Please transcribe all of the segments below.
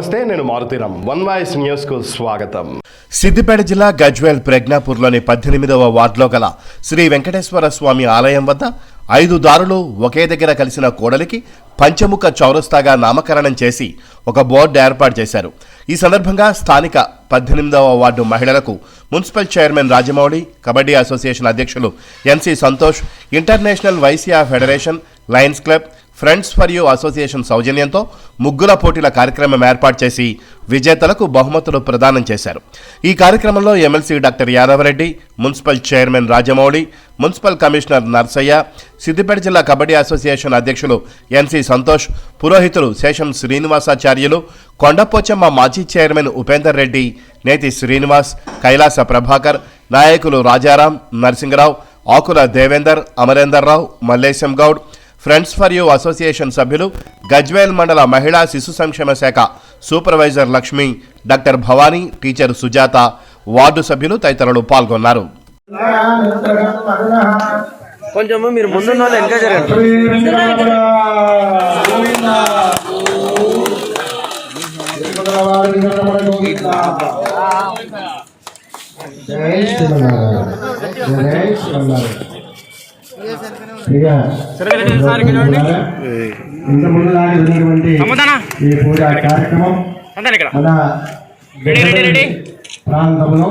నమస్తే నేను Maruthi Ram one voice న్యూస్కు స్వాగతం. సిద్దిపేట జిల్లా గజ్వేల్ ప్రజ్ఞాపూర్లోని పద్దెనిమిదవ వార్డులో గల శ్రీ వెంకటేశ్వర స్వామి ఆలయం వద్ద ఐదు దారులు ఒకే దగ్గర కలిసిన కోడలికి పంచముఖ చౌరస్తాగా నామకరణం చేసి ఒక బోర్డు ఏర్పాటు చేశారు. ఈ సందర్భంగా స్థానిక పద్దెనిమిదవ వార్డు మహిళలకు municipal chairman Rajamouli kabaddi association అధ్యక్షులు NC Santosh international YCR federation lions club friends for you association సౌజన్యంతో ముగ్గుల పోటీల కార్యక్రమం ఏర్పాటు చేసి విజేతలకు బహుమతులు ప్రదానం చేశారు. ఈ కార్యక్రమంలో MLC doctor Yadavareddy municipal chairman Rajamouli municipal commissioner Narsaiah Siddipet జిల్లా కబడ్డీ అసోసియేషన్ అధ్యక్షులు ఎన్సి సంతోష్ పురోహితులు శేషం శ్రీనివాసాచార్యులు కొండపోచమ్మ మాజీ చైర్మన్ ఉపేందర్ రెడ్డి నేతి శ్రీనివాస్ కైలాస ప్రభాకర్ నాయకులు Rajaram Narasingarao Akula Devender Amarender Rao Mallesham Goud friends for you association సభ్యులు గజ్వేల్ మండల మహిళా శిశు సంక్షేమ శాఖ supervisor Lakshmi doctor Bhavani teacher Sujatha ward సభ్యులు తదితరులు పాల్గొన్నారు. కొంచెం మీరు ముందున్న వాళ్ళు వెనక జరగండి జై శ్రీమన్నారాయణ జై శ్రీమన్నారాయణ ఇక ఇంత ముందు ఈ పూజా కార్యక్రమం మన ప్రాంతంలో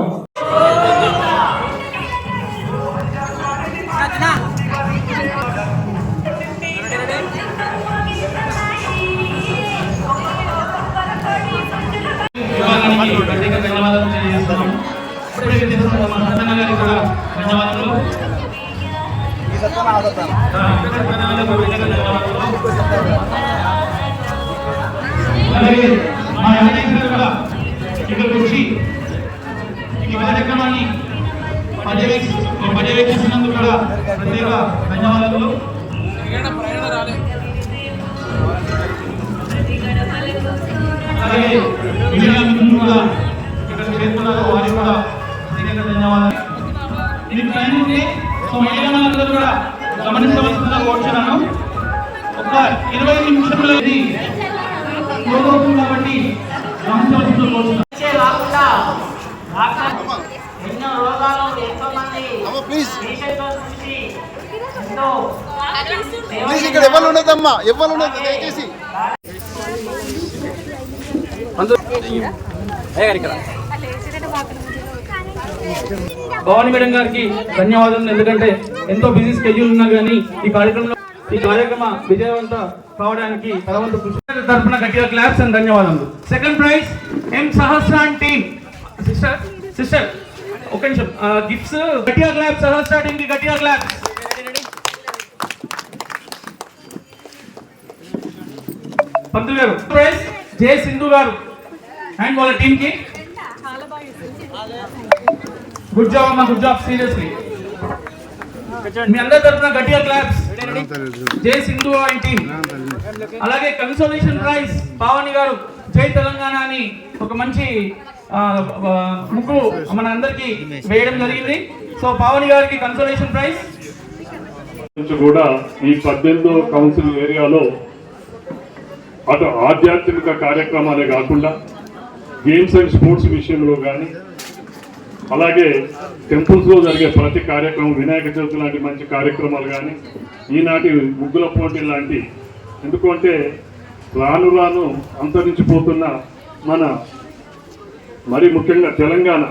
అలాగే మా యాదగిరి కూడా ఇక్కడికి వచ్చి ఈ కార్యక్రమాన్ని పర్యవేక్ష పర్యవేక్షిస్తున్నందుకు కూడా ప్రత్యేక ధన్యవాదాలు. అలాగే మిగిలిన కూడా ఇక్కడ చేరుకున్నారు వారికి కూడా ప్రత్యేక ధన్యవాదాలు ఇది టైం సో కూడా గమనించవలసిందిగా కోరుచున్నాను ఒక ఇరవై నిమిషంలో కాబట్టి గమనించవలసిందిగా కోరుచున్నాను ఎన్నో రోగాలు ఎంతో మంది ఇక్కడ ఎవరు ఉండదమ్మా ఎవరు ఉండదు దయచేసి. భవానీ మేడం గారికి ధన్యవాదాలు ఎందుకంటే ఎంతో బిజీ స్కెడ్యూల్ ఉన్నా కానీ ఈ కార్యక్రమంలో ఈ కార్యక్రమ విజయవంత కావడానికి తలవంతు కృషి తరఫున గట్టిగా క్లాప్స్ అండ్ ధన్యవాదాలు second prize M Sahasran team sister sister ఒక నిమిషం. గిఫ్ట్స్ గట్టిగా క్లాప్స్ సహస్రా టీమ్కి గట్టిగా క్లాప్స్ పంతులు గారు ప్రైజ్ జే సింధు గారు. అండ్ వాళ్ళ టీమ్కి. గుడ్ జాబ్ అమ్మా గుడ్ జాబ్ సీరియస్లీ మీ అందరి తరఫున గట్టిగా క్లాప్స్ జై సింధు అండ్ టీమ్. అలాగే కన్సోలేషన్ ప్రైజ్ పావని గారు జై తెలంగాణ అని ఒక మంచి ముగ్గు మన అందరికి వేయడం జరిగింది. సో పావని గారికి కన్సోలేషన్ ప్రైజ్ కూడా ఈ పద్దెనిమిదో కౌన్సిల్ ఏరియాలో అటు ఆధ్యాత్మిక కార్యక్రమాలే కాకుండా గేమ్స్ అండ్ స్పోర్ట్స్ విషయంలో కానీ అలాగే టెంపుల్స్లో జరిగే ప్రతి కార్యక్రమం వినాయక చవితి లాంటి మంచి కార్యక్రమాలు కానీ ఈనాటి ముగ్గుల పోటీ లాంటి ఎందుకంటే రాను రాను అంతరించిపోతున్న మన మరి ముఖ్యంగా తెలంగాణ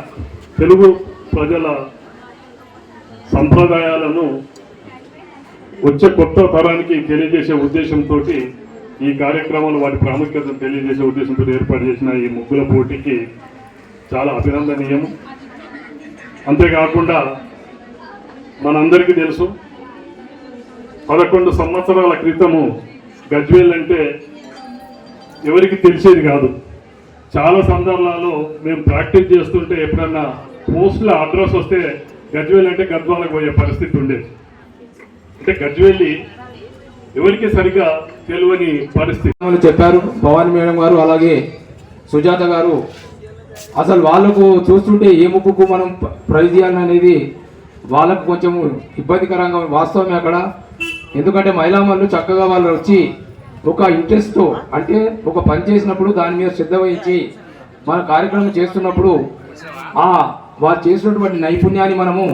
తెలుగు ప్రజల సంప్రదాయాలను వచ్చే కొత్త తరానికి తెలియజేసే ఉద్దేశంతో ఈ కార్యక్రమాలు వాటి ప్రాముఖ్యతను తెలియజేసే ఉద్దేశంతో ఏర్పాటు చేసిన ఈ ముగ్గుల పోటీకి చాలా అభినందనీయం. అంతేకాకుండా మనందరికీ తెలుసు పదకొండు సంవత్సరాల క్రితము గజ్వేల్ అంటే ఎవరికి తెలిసేది కాదు. చాలా సందర్భాల్లో మేము ప్రాక్టీస్ చేస్తుంటే ఎప్పుడన్నా పోస్టుల అడ్రస్ వస్తే గజ్వేల్ అంటే గద్వాలకు పోయే పరిస్థితి ఉండేది. అంటే గజ్వేలి ఎవరికి సరిగా తెలియని పరిస్థితి. చెప్పారు భవానీ మేడం గారు అలాగే సుజాత గారు అసలు వాళ్ళకు చూస్తుంటే ఏ ముక్కుకు మనం ప్రైజ్ ఇవ్వాలని అనేది వాళ్ళకు కొంచెం ఇబ్బందికరంగా వాస్తవమే అక్కడ. ఎందుకంటే మహిళామణులు చక్కగా వాళ్ళు వచ్చి ఒక ఇంట్రెస్ట్తో అంటే ఒక పని చేసినప్పుడు దాని మీద శ్రద్ధ వహించి మన కార్యక్రమం చేస్తున్నప్పుడు ఆ వారు చేసినటువంటి నైపుణ్యాన్ని మనము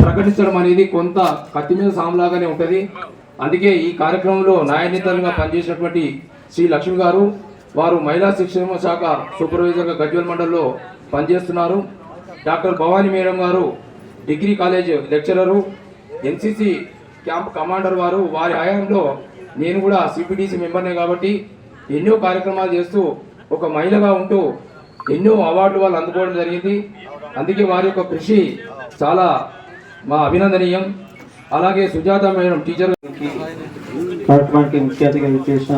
ప్రకటించడం అనేది కొంత కత్తి మీద సాములాగానే ఉంటుంది. అందుకే ఈ కార్యక్రమంలో న్యాయనేతలుగా పనిచేసినటువంటి శ్రీ లక్ష్మి గారు వారు మహిళా శిక్షణ శాఖ సూపర్వైజర్గా గజ్వల్ మండల్లో పనిచేస్తున్నారు. డాక్టర్ భవానీ మేడం గారు degree college lecturer NCC camp commander వారు వారి హయాంలో నేను కూడా సిపిడిసి మెంబర్నే కాబట్టి ఎన్నో కార్యక్రమాలు చేస్తూ ఒక మహిళగా ఉంటూ ఎన్నో అవార్డులు వాళ్ళు అందుకోవడం జరిగింది. అందుకే వారి యొక్క కృషి చాలా మా అభినందనీయం. అలాగే సుజాత మేడం టీచర్ కార్యక్రమానికి ముఖ్య అతిథిగా చేసిన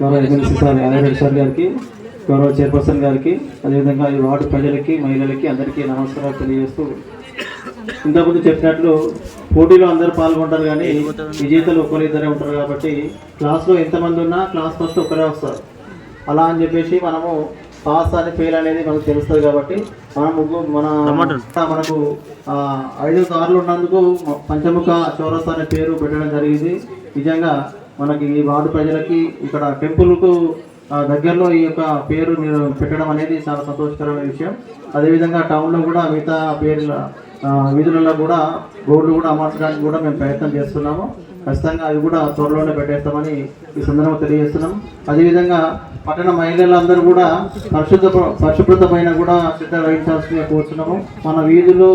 గౌరవ ఎమ్మెల్సీ సార్ గారికి గౌరవ చైర్పర్సన్ గారికి అదేవిధంగా ఈ వార్డు ప్రజలకి మహిళలకి అందరికీ నమస్కారాలు తెలియజేస్తూ ఇంతకుముందు చెప్పినట్లు పోటీలో అందరూ పాల్గొంటారు కానీ విజేతలు ఒకరు ఇద్దరే ఉంటారు కాబట్టి క్లాస్లో ఎంతమంది ఉన్నా క్లాస్ ఫస్ట్ ఒకరే వస్తారు. అలా అని చెప్పేసి మనము పాస్ అని ఫెయిల్ అనేది మనకు తెలుస్తుంది కాబట్టి మన ముగ్గు మన మనకు ఐదు కార్లు ఉన్నందుకు పంచముఖ చౌరస్తా అనే పేరు పెట్టడం జరిగింది. నిజంగా మనకి ఈ వార్డు ప్రజలకి ఇక్కడ టెంపుల్కు దగ్గరలో ఈ యొక్క పేరు మీరు పెట్టడం అనేది చాలా సంతోషకరమైన విషయం. అదేవిధంగా టౌన్లో కూడా మిగతా పేర్ల వీధులలో కూడా రోడ్లు కూడా అమర్చడానికి కూడా మేము ప్రయత్నం చేస్తున్నాము. ఖచ్చితంగా అవి కూడా త్వరలోనే పెట్టేస్తామని ఈ సందర్భంగా తెలియజేస్తున్నాం. అదేవిధంగా పట్టణ మహిళలందరూ కూడా పరిశుద్ధ పరిశుభ్రత పైన కూడా శ్రద్ధ వహించాల్సిందిగా కోరుతున్నాము మన వీధులు